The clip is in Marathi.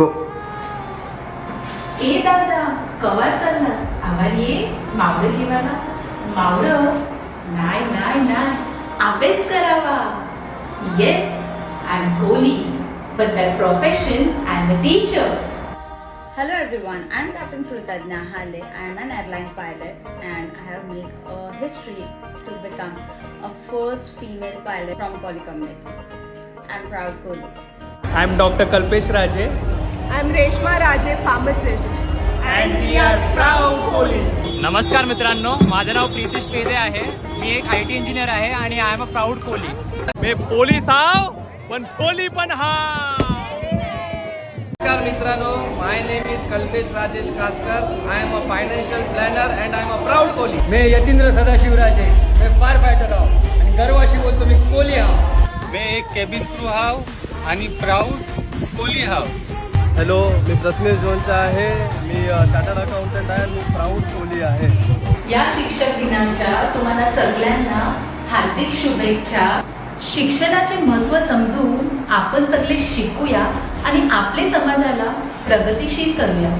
गो ए दादा कवा चाललास आवार ये मावळं घेवाला मावळं नाय नाय नाय अभ्यास करावा yes I am Koli but by profession I am a teacher Hello everyone, I'm Captain Trutadna Hale. I am an airline pilot and I have made a history to become a first female pilot from Polycomnic. I'm proud Kohli. I'm Dr. Kalpesh Raje I'm Reshma Raje, pharmacist. and we are proud police. नमस्कार मित्रांनो माझं नाव प्रीतीश पेदे आहे. मी एक आय टी इंजिनियर आहे आणि I am a proud Koli me police हाव पण कोहली पण हाव. नमस्कार मित्रांनो my name is Kalpesh Rajesh Kaskar I am a financial planner and I am a proud Koli मी यतींद्र सदाशिवराजे मी फायर फायटर आहो आणि गर्वाशी बोलतो मी कोहली आहो मी एक केबिन क्रू हाव आणि प्राऊड कोहली हाव हॅलो मी प्रथमेश जोनचा आहे. मी चार्टर्ड अकाउंटंट आहे. मी प्राऊड कोहली आहे. या शिक्षक दिनाच्या तुम्हाला सगळ्यांना हार्दिक शुभेच्छा. शिक्षणाचे महत्त्व समजून आपण सगळे शिकूया आणि आपले समाजाला प्रगतिशील करूया.